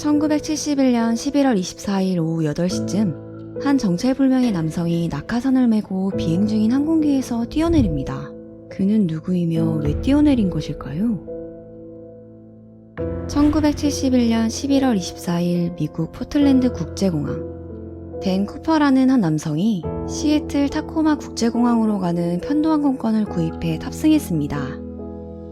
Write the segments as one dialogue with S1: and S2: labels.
S1: 1971년 11월 24일 오후 8시쯤 한 정체불명의 남성이 낙하산을 메고 비행 중인 항공기에서 뛰어내립니다. 그는 누구이며 왜 뛰어내린 것일까요? 1971년 11월 24일 미국 포틀랜드 국제공항. 댄 쿠퍼라는 한 남성이 시애틀 타코마 국제공항으로 가는 편도항공권을 구입해 탑승했습니다.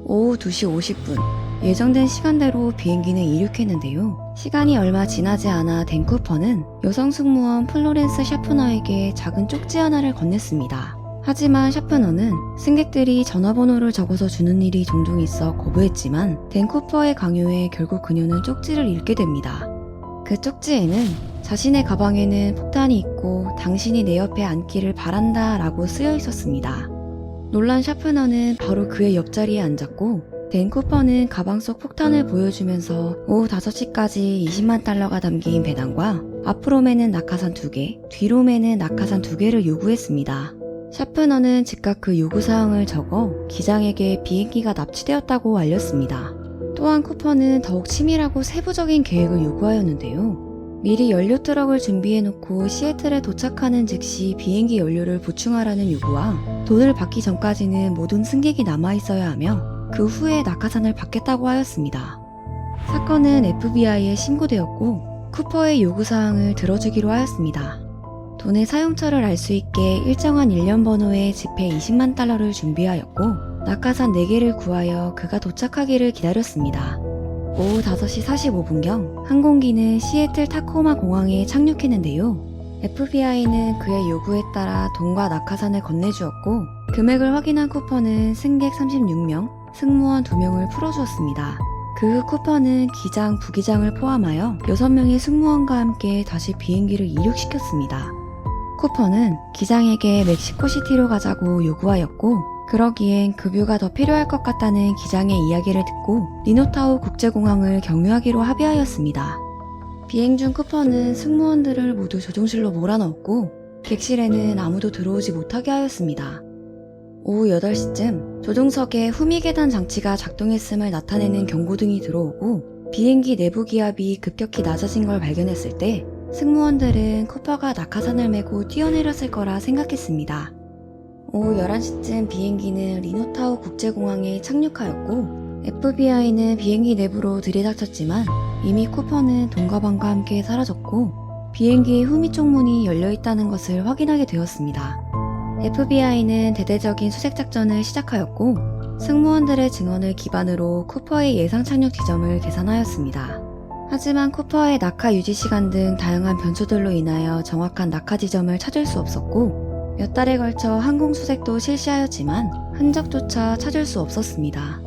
S1: 오후 2시 50분, 예정된 시간대로 비행기는 이륙했는데요. 시간이 얼마 지나지 않아 댄 쿠퍼는 여성 승무원 플로렌스 샤프너에게 작은 쪽지 하나를 건넸습니다. 하지만 샤프너는 승객들이 전화번호를 적어서 주는 일이 종종 있어 거부했지만 댄 쿠퍼의 강요에 결국 그녀는 쪽지를 읽게 됩니다. 그 쪽지에는 자신의 가방에는 폭탄이 있고 당신이 내 옆에 앉기를 바란다 라고 쓰여 있었습니다. 놀란 샤프너는 바로 그의 옆자리에 앉았고 댄 쿠퍼는 가방 속 폭탄을 보여주면서 오후 5시까지 20만 달러가 담긴 배낭과 앞으로 매는 낙하산 2개, 뒤로 매는 낙하산 2개를 요구했습니다. 샤프너는 즉각 그 요구사항을 적어 기장에게 비행기가 납치되었다고 알렸습니다. 또한 쿠퍼는 더욱 치밀하고 세부적인 계획을 요구하였는데요. 미리 연료 트럭을 준비해놓고 시애틀에 도착하는 즉시 비행기 연료를 보충하라는 요구와 돈을 받기 전까지는 모든 승객이 남아있어야 하며 그 후에 낙하산을 받겠다고 하였습니다. 사건은 FBI에 신고되었고 쿠퍼의 요구사항을 들어주기로 하였습니다. 돈의 사용처를 알 수 있게 일정한 일련 번호의 지폐 20만 달러를 준비하였고 낙하산 4개를 구하여 그가 도착하기를 기다렸습니다. 오후 5시 45분경 항공기는 시애틀 타코마 공항에 착륙했는데요. FBI는 그의 요구에 따라 돈과 낙하산을 건네주었고 금액을 확인한 쿠퍼는 승객 36명, 승무원 2명을 풀어주었습니다. 그 후 쿠퍼는 기장, 부기장을 포함하여 6명의 승무원과 함께 다시 비행기를 이륙시켰습니다. 쿠퍼는 기장에게 멕시코시티로 가자고 요구하였고 그러기엔 급유가 더 필요할 것 같다는 기장의 이야기를 듣고 리노타우 국제공항을 경유하기로 합의하였습니다. 비행 중 쿠퍼는 승무원들을 모두 조종실로 몰아넣었고 객실에는 아무도 들어오지 못하게 하였습니다. 오후 8시쯤 조종석에 후미계단 장치가 작동했음을 나타내는 경고등이 들어오고 비행기 내부 기압이 급격히 낮아진 걸 발견했을 때 승무원들은 쿠퍼가 낙하산을 메고 뛰어내렸을 거라 생각했습니다. 오후 11시쯤 비행기는 리노타우 국제공항에 착륙하였고 FBI는 비행기 내부로 들이닥쳤지만 이미 쿠퍼는 돈가방과 함께 사라졌고 비행기의 후미 쪽 문이 열려 있다는 것을 확인하게 되었습니다. FBI는 대대적인 수색 작전을 시작하였고 승무원들의 증언을 기반으로 쿠퍼의 예상 착륙 지점을 계산하였습니다. 하지만 쿠퍼의 낙하 유지 시간 등 다양한 변수들로 인하여 정확한 낙하 지점을 찾을 수 없었고 몇 달에 걸쳐 항공 수색도 실시하였지만 흔적조차 찾을 수 없었습니다.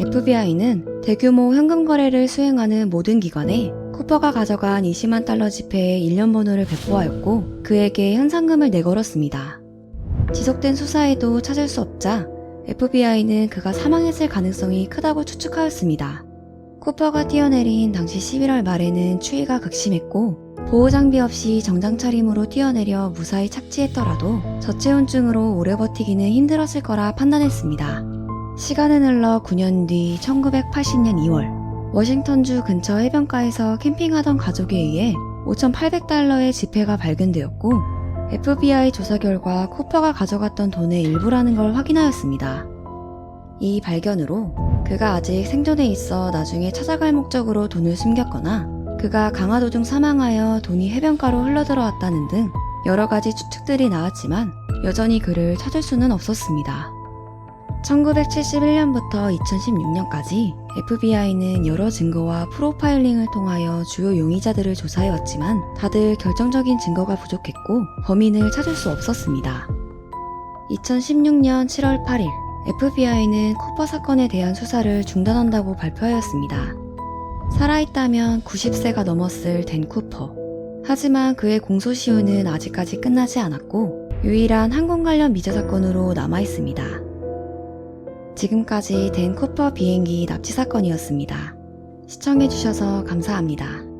S1: FBI는 대규모 현금 거래를 수행하는 모든 기관에 쿠퍼가 가져간 20만 달러 지폐의 일련 번호를 배포하였고 그에게 현상금을 내걸었습니다. 지속된 수사에도 찾을 수 없자 FBI는 그가 사망했을 가능성이 크다고 추측하였습니다. 쿠퍼가 뛰어내린 당시 11월 말에는 추위가 극심했고 보호 장비 없이 정장 차림으로 뛰어내려 무사히 착지했더라도 저체온증으로 오래 버티기는 힘들었을 거라 판단했습니다. 시간은 흘러 9년 뒤 1980년 2월 워싱턴주 근처 해변가에서 캠핑하던 가족에 의해 5,800달러의 지폐가 발견되었고 FBI 조사 결과 쿠퍼가 가져갔던 돈의 일부라는 걸 확인하였습니다. 이 발견으로 그가 아직 생존해 있어 나중에 찾아갈 목적으로 돈을 숨겼거나 그가 강화도 중 사망하여 돈이 해변가로 흘러들어왔다는 등 여러 가지 추측들이 나왔지만 여전히 그를 찾을 수는 없었습니다. 1971년부터 2016년까지 FBI는 여러 증거와 프로파일링을 통하여 주요 용의자들을 조사해왔지만 다들 결정적인 증거가 부족했고 범인을 찾을 수 없었습니다. 2016년 7월 8일 FBI는 쿠퍼 사건에 대한 수사를 중단한다고 발표하였습니다. 살아있다면 90세가 넘었을 댄 쿠퍼. 하지만 그의 공소시효는 아직까지 끝나지 않았고 유일한 항공 관련 미제 사건으로 남아있습니다. 지금까지 댄 쿠퍼 비행기 납치 사건이었습니다. 시청해주셔서 감사합니다.